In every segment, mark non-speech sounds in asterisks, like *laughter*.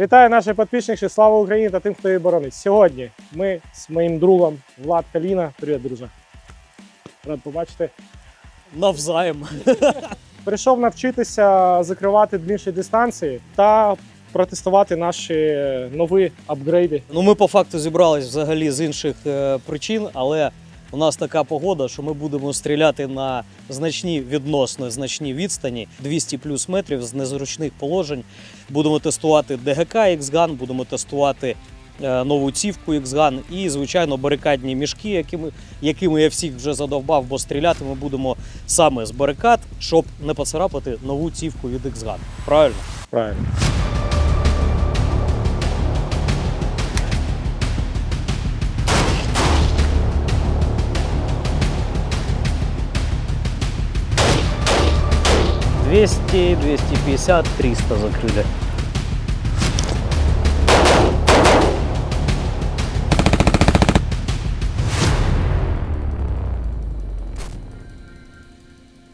Вітаю наших підписників, слава Україні та тим, хто її боронить. Сьогодні ми з моїм другом Влад Каліна. Привіт, друже. Рад побачити. Навзаєм. *laughs* Прийшов навчитися закривати більші дистанції та протестувати наші нові апгрейди. Ну, ми по факту зібрались взагалі з інших е, причин, але у нас така погода, що ми будемо стріляти на значні відносно значні відстані 200 плюс метрів з незручних положень. Будемо тестувати ДГК X-Gun, будемо тестувати е, нову цівку X-Gun і, звичайно, барикадні мішки, якими, якими я всіх вже задовбав, бо стріляти ми будемо саме з барикад, щоб не поцарапати нову цівку від X-Gun. Правильно? Правильно. Двести, 250, 300 закрыли.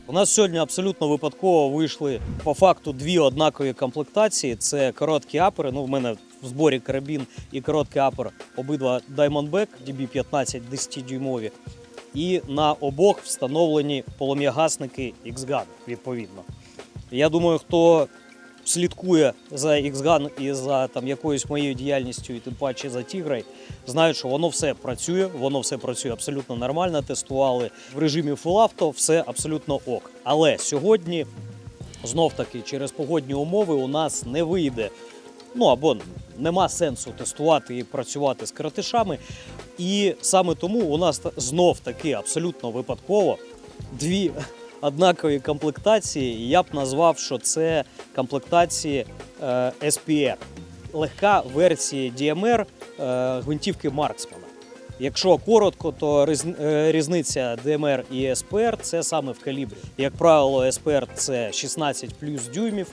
У нас сьогодні абсолютно випадково вийшли по факту дві однакові комплектації. Це короткі апери. Ну, в мене в зборі карабін і короткий апер, обидва Diamondback DB15 10-дюймові. І на обох встановлені полум'ягасники X-Gun, відповідно. Я думаю, хто слідкує за X-Gun і за там якоюсь моєю діяльністю, і тим паче за Тіграй, знають, що воно все працює, воно все працює абсолютно нормально. Тестували в режимі Full Auto, все абсолютно ок. Але сьогодні знов таки через погодні умови у нас не вийде. Ну або нема сенсу тестувати і працювати з коротишами. І саме тому у нас знов таки абсолютно випадково дві однакові комплектації. Я б назвав, що це комплектації е, SPR. Легка версія DMR е, гвинтівки Марксмана. Якщо коротко, то е, різниця DMR і SPR це саме в калібрі. Як правило, SPR це 16 плюс дюймів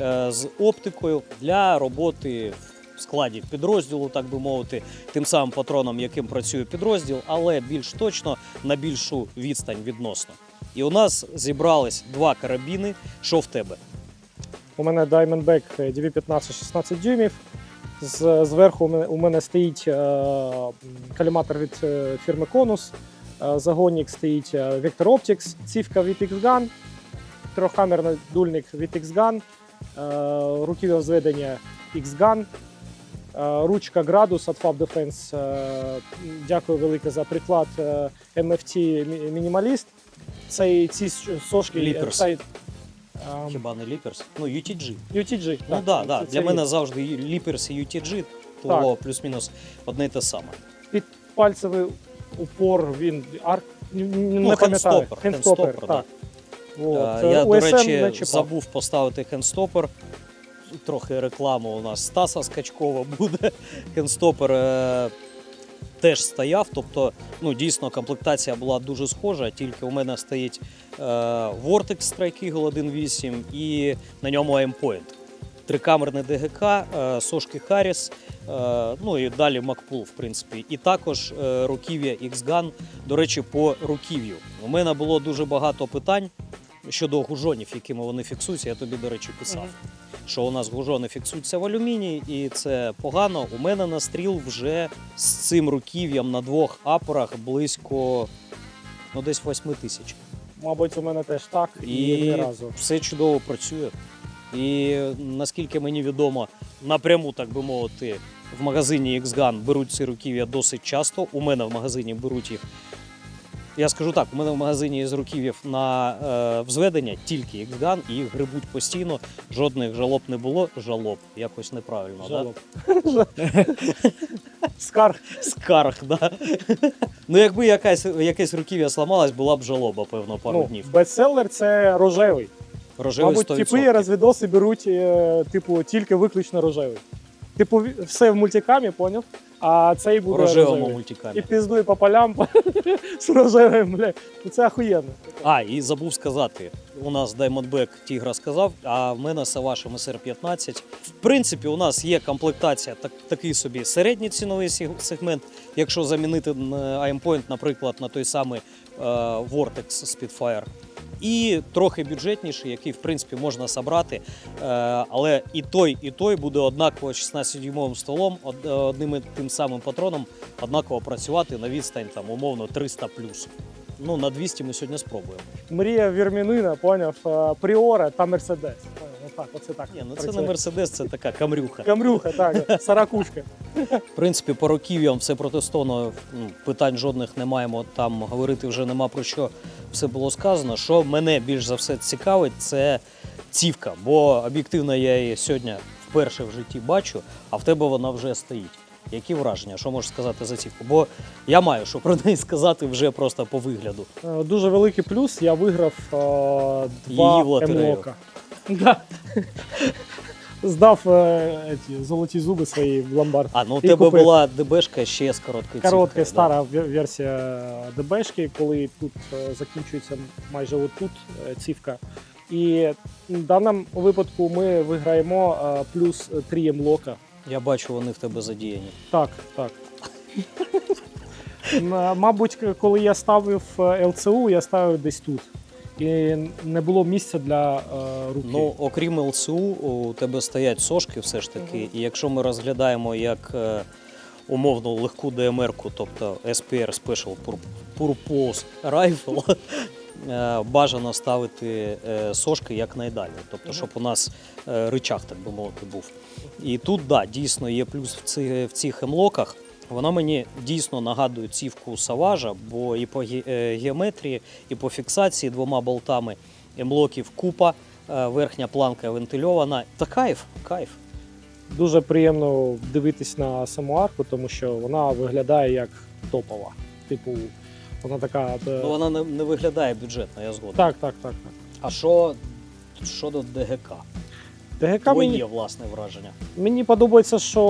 е, з оптикою для роботи в складі підрозділу, так би мовити, тим самим патроном, яким працює підрозділ, але більш точно на більшу відстань відносно. І у нас зібрались два карабіни. Що в тебе? У мене Diamondback DV15 16 дюймів. Зверху у мене, стоїть е, каліматор від е, фірми Conus. Е, загонник стоїть е, Vector Optics, цівка від X-Gun, трьохкамерний дульник від X-Gun, е, руків'я взведення X-Gun, е, ручка градус від Fab Defense. Е, дякую велике за приклад е, MFT Мі- Цей, ці сошки Lippers. цей, е, Хіба не Ліперс? Ну, UTG. UTG. Ну да, да. це- Для мене завжди Ліперс і UTG, то плюс-мінус одне й те саме. під пальцевий упор він ар... н- н- Ну, не пам'ятаю. хендстопер, хендстопер, так. От. Е, Я, Е, до USM не речі, чіпав. забув поставити хендстопер. Трохи реклами у нас Стаса Скачкова буде. *laughs* Хендстопер е, теж стояв. Тобто, ну, дійсно, комплектація була дуже схожа, тільки у мене стоїть е, Vortex Strike Eagle 1.8 і на ньому Aimpoint. Трикамерний ДГК, е, сошки Harris, е, ну і далі Макпул, в принципі. І також е, руків'я X-Gun. До речі, по руків'ю. У мене було дуже багато питань щодо гужонів, якими вони фіксуються. Я тобі, до речі, писав. Що у нас гужони фіксуються в алюмінії, і це погано. У мене настріл вже з цим руків'ям на двох апорах близько ну, десь 8 тисяч. Мабуть, у мене теж так і, І не разу. все чудово працює. І наскільки мені відомо, напряму, так би мовити, в магазині X-Gun беруть ці руків'я досить часто. У мене в магазині беруть їх. Я скажу так, у мене в магазині з руків'їв на е, взведення тільки X-Gun і їх грибуть постійно. Жодних жалоб не було. Жалоб, якось неправильно. Жалоб. *laughs* Скарг. Скарг, да. ну, якби якась, якесь руків'я сламалось, була б жалоба, певно, пару Ну, днів. бестселер це рожевий. Рожевий Мабуть, 100%. типи розвідоси беруть, е, типу, тільки виключно рожевий. Типу, ві- все в мультикамі, поняв? А цей буде рожевому мультикамі. І піздує по полям *laughs* з рожевим, бля. Ну, Це охуєнно. А, і забув сказати. У нас Diamondback Тігра сказав, а в мене Саваш МСР 15. В принципі, у нас є комплектація, так, такий собі середній ціновий сегмент. Якщо замінити на Aimpoint, наприклад, на той самий е, Vortex Spitfire. І трохи бюджетніший, який в принципі можна собрати. Е, але і той, і той буде однаково 16-дюймовим столом, од- одним і тим самим патроном, однаково працювати на відстань там умовно 300 Ну, на 200 ми сьогодні спробуємо. Мрія вірмянина, поняв, е, Пріора та Мерседес. Отак, оце так. Ні, ну це не Мерседес, це така камрюха. Камрюха, так, саракушка. В принципі, по років'ям все протестовано, ну, питань жодних не маємо. Там говорити вже нема про що все було сказано. Що мене більш за все цікавить, це цівка. Бо об'єктивно я її сьогодні вперше в житті бачу, а в тебе вона вже стоїть. Які враження? Що можеш сказати за цівку? Бо я маю що про неї сказати вже просто по вигляду. Е, Дуже великий плюс. Я виграв е, Її два в лотерею. емлока. *laughs* Да. Здав е, ці золоті зуби свої в ломбард. А ну у І тебе купив. була ДБшка ще з короткою Коротка, цівкою, стара ве- версія ДБшки, коли тут е, закінчується майже отут е, цівка. І в даному випадку ми виграємо е, плюс 3 емлока. Я бачу, вони в тебе задіяні. Так, так. М, Мабуть, коли я ставив е, ЛЦУ, я ставив десь тут. І не було місця для е, руки. Ну, окрім ЛЦУ, у тебе стоять сошки все ж таки. Мгм. І якщо ми розглядаємо як е, умовно легку ДМР-ку, тобто SPR Special Pur- Purpose Rifle, *laughs* е, бажано ставити сошки якнайдалі. Тобто, щоб у нас ричаг, так би мовити, був. І тут, да, дійсно є плюс в, в цих емлоках. Вона мені дійсно нагадує цівку Саважа, бо і по е, геометрії, і по фіксації двома болтами емблоків купа, е, верхня планка вентильована. Та кайф, кайф. Дуже приємно дивитись на саму арку, тому що вона виглядає як топова. Типу, вона така. е, Ну вона не, не виглядає бюджетно, я згоден. Так, так, так. так. А що щодо ДГК? ДГК Твоє мені, власне враження. мені подобається, що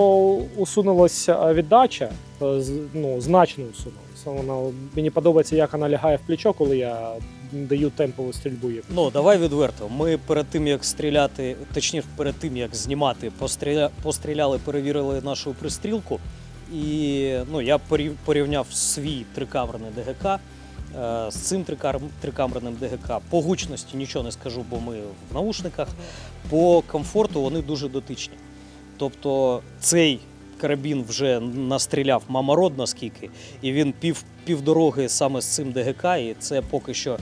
усунулася віддача, е, ну, значно усунулася. Вона, мені подобається, як вона лягає в плечо, коли я даю темпову стрільбу. Ну давай відверто. Ми перед тим як стріляти, точніше, перед тим як знімати, постріля, постріляли, перевірили нашу пристрілку. І ну, я порів- порівняв свій трикамерний ДГК е, з цим трикамерним ДГК. По гучності нічого не скажу, бо ми в наушниках. По комфорту вони дуже дотичні. Тобто цей карабін вже настріляв мамород наскільки, і він пів, півдороги саме з цим ДГК, і це поки що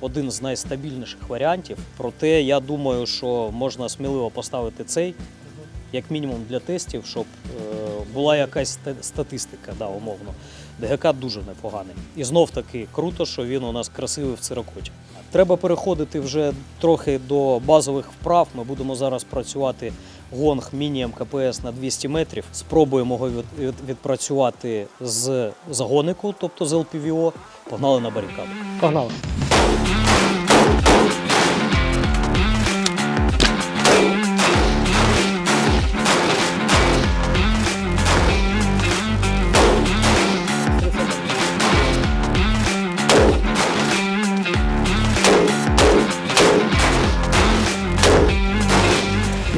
один з найстабільніших варіантів. Проте я думаю, що можна сміливо поставити цей, як мінімум для тестів, щоб е, була якась статистика, да, умовно. ДГК дуже непоганий. І знов таки круто, що він у нас красивий в цирокоті. Треба переходити вже трохи до базових вправ. Ми будемо зараз працювати гонг міні МКПС на 200 метрів. Спробуємо його від- від- відпрацювати з загонику, тобто з ЛПВО. Погнали на барикаду. Погнали.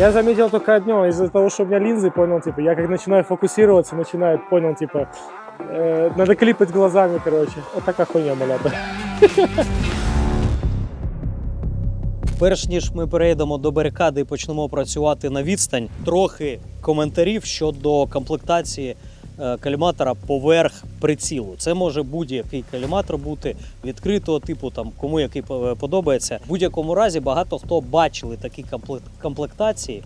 Я заметил только одно, из-за того, что у меня линзы, понял, типа, я как начинаю фокусироваться, начинаю, понял, типа, э, надо клипать глазами, короче. Вот такая хуйня, малята. Перш ніж ми перейдемо до барикади і почнемо працювати на відстань, трохи коментарів щодо комплектації каліматора поверх прицілу. Це може будь-який каліматор бути відкритого типу, там кому який подобається. В будь-якому разі багато хто бачили такі комплек- комплектації,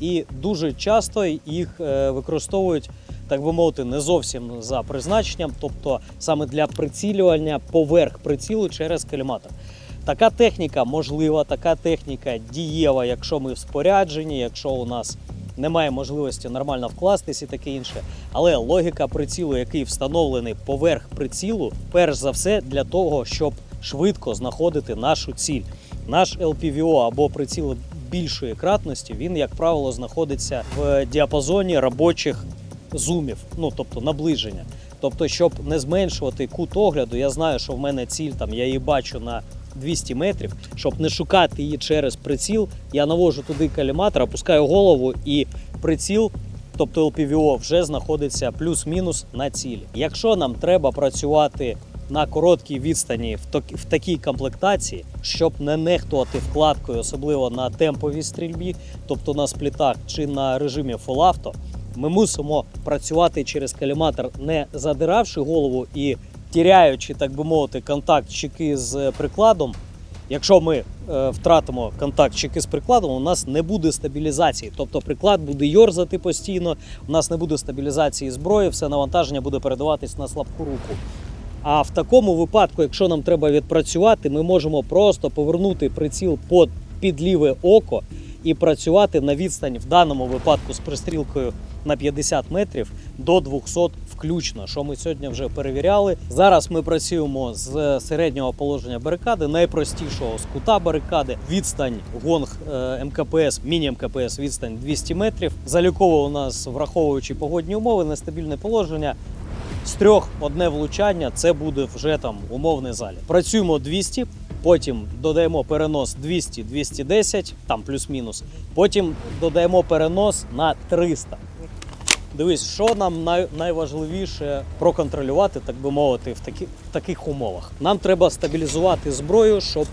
і дуже часто їх е, використовують. Так би мовити, не зовсім за призначенням, тобто саме для прицілювання поверх прицілу через каліматор. Така техніка можлива, така техніка дієва, якщо ми в спорядженні, якщо у нас немає можливості нормально вкластись і таке інше. Але логіка прицілу, який встановлений поверх прицілу, перш за все для того, щоб швидко знаходити нашу ціль. Наш LPVO або приціл більшої кратності, він, як правило, знаходиться в діапазоні робочих зумів, ну тобто наближення. Тобто, щоб не зменшувати кут огляду, я знаю, що в мене ціль там, я її бачу на 200 метрів, щоб не шукати її через приціл, я навожу туди каліматор, опускаю голову і приціл, тобто LPVO, вже знаходиться плюс-мінус на цілі. Якщо нам треба працювати на короткій відстані в, ток- в такій комплектації, щоб не нехтувати вкладкою, особливо на темповій стрільбі, тобто на сплітах чи на режимі Auto, ми мусимо працювати через каліматор, не задиравши голову і тіряючи, так би мовити, контакт щеки з прикладом. Якщо ми е, втратимо контакт щеки з прикладом, у нас не буде стабілізації. Тобто приклад буде йорзати постійно, у нас не буде стабілізації зброї, все навантаження буде передаватись на слабку руку. А в такому випадку, якщо нам треба відпрацювати, ми можемо просто повернути приціл під, ліве око і працювати на відстані в даному випадку з пристрілкою на 50 метрів до 200 включно, що ми сьогодні вже перевіряли. Зараз ми працюємо з середнього положення барикади, найпростішого з кута барикади. Відстань гонг е, МКПС, міні-МКПС, відстань 200 метрів. Заліково у нас, враховуючи погодні умови, нестабільне положення. З трьох одне влучання це буде вже там умовний залік. Працюємо 200, потім додаємо перенос 200-210, там плюс-мінус. Потім додаємо перенос на 300. Дивись, що нам най- найважливіше проконтролювати, так би мовити, в, такі, в таких умовах. Нам треба стабілізувати зброю, щоб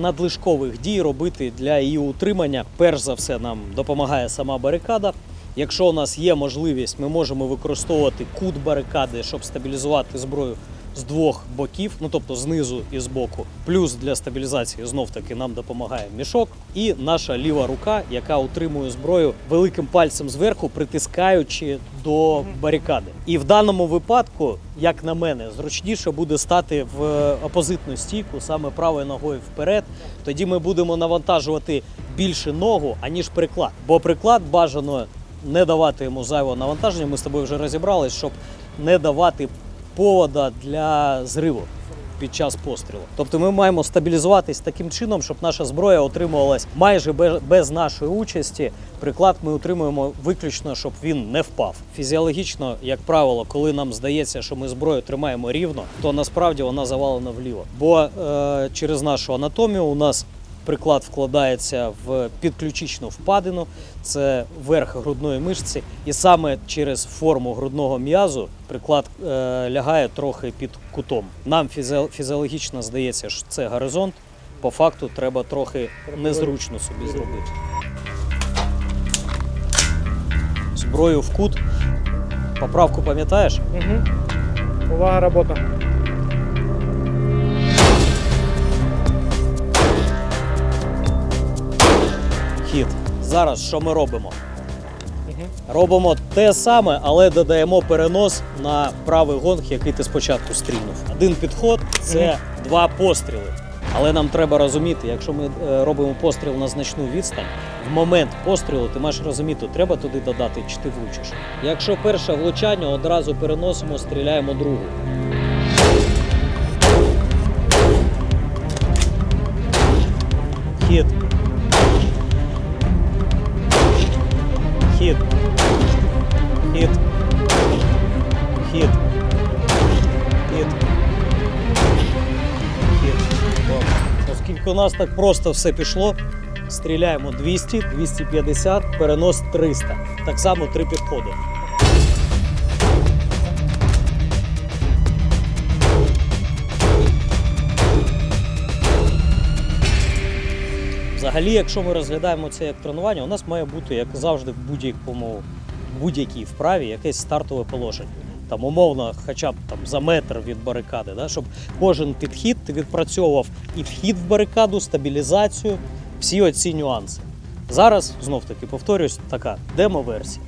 надлишкових дій робити для її утримання. Перш за все, нам допомагає сама барикада. Якщо у нас є можливість, ми можемо використовувати кут барикади, щоб стабілізувати зброю з двох боків, ну тобто знизу і збоку. Плюс для стабілізації знов таки нам допомагає мішок і наша ліва рука, яка утримує зброю великим пальцем зверху, притискаючи до барикади. І в даному випадку, як на мене, зручніше буде стати в опозитну стійку саме правою ногою вперед. Тоді ми будемо навантажувати більше ногу, аніж приклад. Бо приклад бажано не давати йому зайвого навантаження. Ми з тобою вже розібрались, щоб не давати повода для зриву під час пострілу. Тобто ми маємо стабілізуватись таким чином, щоб наша зброя отримувалась майже без, нашої участі. Приклад ми утримуємо виключно, щоб він не впав. Фізіологічно, як правило, коли нам здається, що ми зброю тримаємо рівно, то насправді вона завалена вліво. Бо е, через нашу анатомію у нас приклад вкладається в підключичну впадину, це верх грудної мишці, і саме через форму грудного м'язу приклад е, лягає трохи під кутом. Нам фізіо- фізіологічно здається, що це горизонт. По факту треба трохи незручно собі зробити. Зброю в кут. Поправку пам'ятаєш? Угу. Увага, робота. Хід. Зараз що ми робимо? Робимо те саме, але додаємо перенос на правий гонг, який ти спочатку стрільнув. Один підход це два постріли. Але нам треба розуміти, якщо ми е, робимо постріл на значну відстань, в момент пострілу ти маєш розуміти, треба туди додати, чи ти влучиш. Якщо перше влучання, одразу переносимо, стріляємо другу. Хід. Оскільки у нас так просто все пішло, стріляємо 200, 250, перенос 300. Так само три підходи. Взагалі, якщо ми розглядаємо це як тренування, у нас має бути, як завжди, в будь-якому будь-якій вправі якесь стартове положення. Там умовно, хоча б там за метр від барикади, да, щоб кожен підхід відпрацьовував і вхід в барикаду, стабілізацію, всі оці нюанси. Зараз знов таки повторюсь, така демо-версія.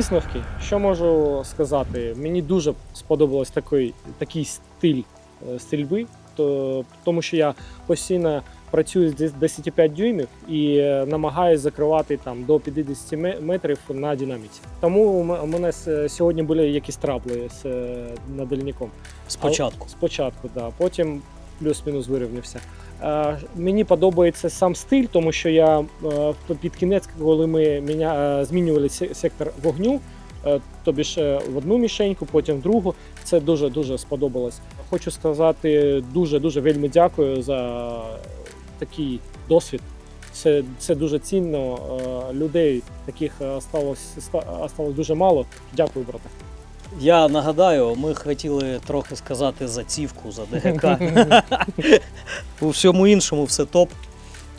Висновки, що можу сказати? Мені дуже сподобалось такий, такий стиль е, стрільби, то, тому що я постійно працюю з 10 дюймів і е, намагаюся закривати там до 50 метрів на динаміці. Тому у мене сьогодні були якісь трабли з е, надальником. Спочатку. Спочатку, так. Да. Потім плюс-мінус вирівнявся. Е, мені подобається сам стиль, тому що я е, під кінець, коли ми міня, е, змінювали се- сектор вогню, тобі ж в одну мішеньку, потім в другу. Це дуже дуже сподобалось. Хочу сказати дуже дуже вельми дякую за такий досвід. Це, це дуже цінно. Людей таких сталося, ста- сталося дуже мало. Дякую, брате. Я нагадаю, ми хотіли трохи сказати за цівку, за ДГК. *laughs* У всьому іншому все топ.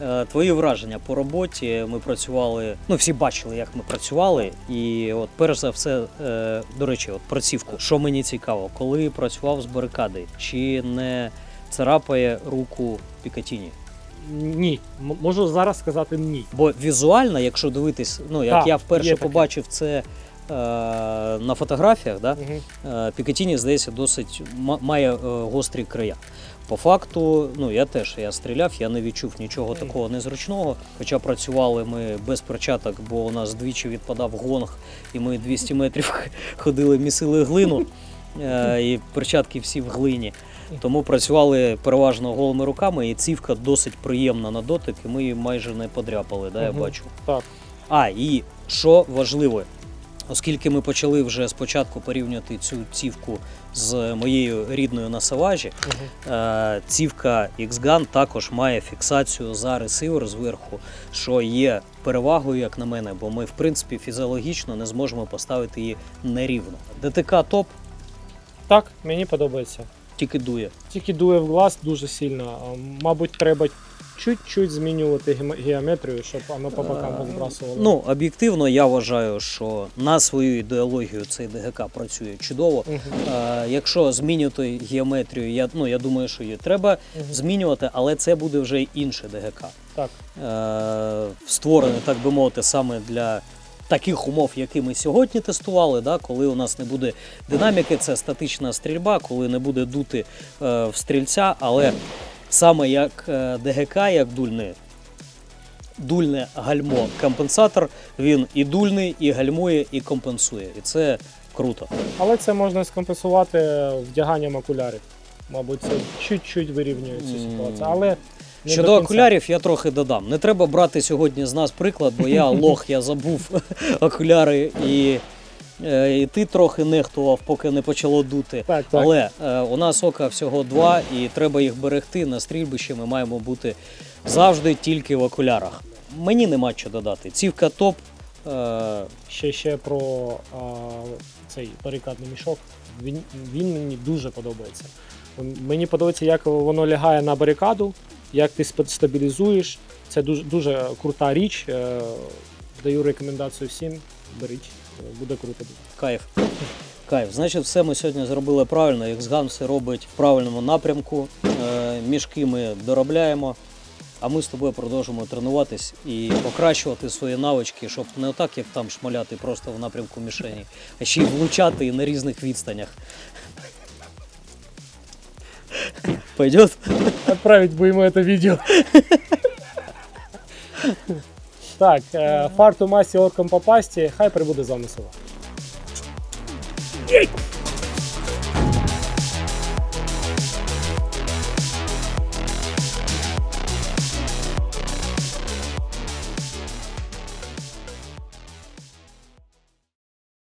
Е, Твої враження по роботі. Ми працювали, ну всі бачили, як ми працювали. І от перш за все, е, до речі, от про цівку. Що мені цікаво, коли працював з барикади, чи не царапає руку Пікатіні? Ні, можу зараз сказати ні. Бо візуально, якщо дивитись, ну як Так, я вперше таке. побачив це е, на фотографіях, да? Е, Пікатіні, здається, досить має е, гострі края. По факту, ну я теж я стріляв, я не відчув нічого такого незручного. Хоча працювали ми без перчаток, бо у нас двічі відпадав гонг, і ми 200 метрів *laughs* ходили, місили глину, е, і перчатки всі в глині. Тому працювали переважно голими руками, і цівка досить приємна на дотик, і ми її майже не подряпали, да, я бачу. Так. А, і що важливо, оскільки ми почали вже спочатку порівнювати цю цівку з моєю рідною на Саважі, е, цівка X-Gun також має фіксацію за ресивер зверху, що є перевагою, як на мене, бо ми, в принципі, фізіологічно не зможемо поставити її нерівно. ДТК топ, Так, мені подобається. Тільки дує. Тільки дує в глаз дуже сильно. Мабуть, треба чуть-чуть змінювати геоме- геометрію, щоб воно по бокам Е, розбрасувало. Ну, об'єктивно, я вважаю, що на свою ідеологію цей ДГК працює чудово. Мгм. Е, якщо змінювати геометрію, я, ну, я думаю, що її треба Мгм. змінювати, але це буде вже інше ДГК. Так. Е, створене, так би мовити, саме для таких умов, які ми сьогодні тестували, да, коли у нас не буде динаміки, це статична стрільба, коли не буде дути е, в стрільця, але саме як е, ДГК, як дульне, дульне гальмо компенсатор, він і дульний, і гальмує, і компенсує. І це круто. Але це можна скомпенсувати вдяганням окулярів. Мабуть, це чуть-чуть вирівнює цю ситуацію. Але не Щодо до кінця. окулярів, я трохи додам. Не треба брати сьогодні з нас приклад, бо я *laughs* лох, я забув *laughs* окуляри і, е, і ти трохи нехтував, поки не почало дути. Так, так. Але е, у нас ока всього два, і треба їх берегти на стрільбищі. Ми маємо бути завжди тільки в окулярах. Мені нема що додати. Цівка топ. Е, Ще ще про а, цей барикадний мішок. Він, він мені дуже подобається. Мені подобається, як воно лягає на барикаду, як ти стабілізуєш. Це дуже, дуже крута річ. Е, Даю рекомендацію всім. Беріть, е, буде круто. Кайф. Кайф. Значить, все ми сьогодні зробили правильно. Xgun все робить в правильному напрямку. Е, мішки ми доробляємо. А ми з тобою продовжимо тренуватись і покращувати свої навички, щоб не отак, як там шмаляти просто в напрямку мішені, а ще й влучати на різних відстанях. Пойдет? Отправить бы ему это видео. Так, е, фарту масі орком попасті, хай прибуде замисел.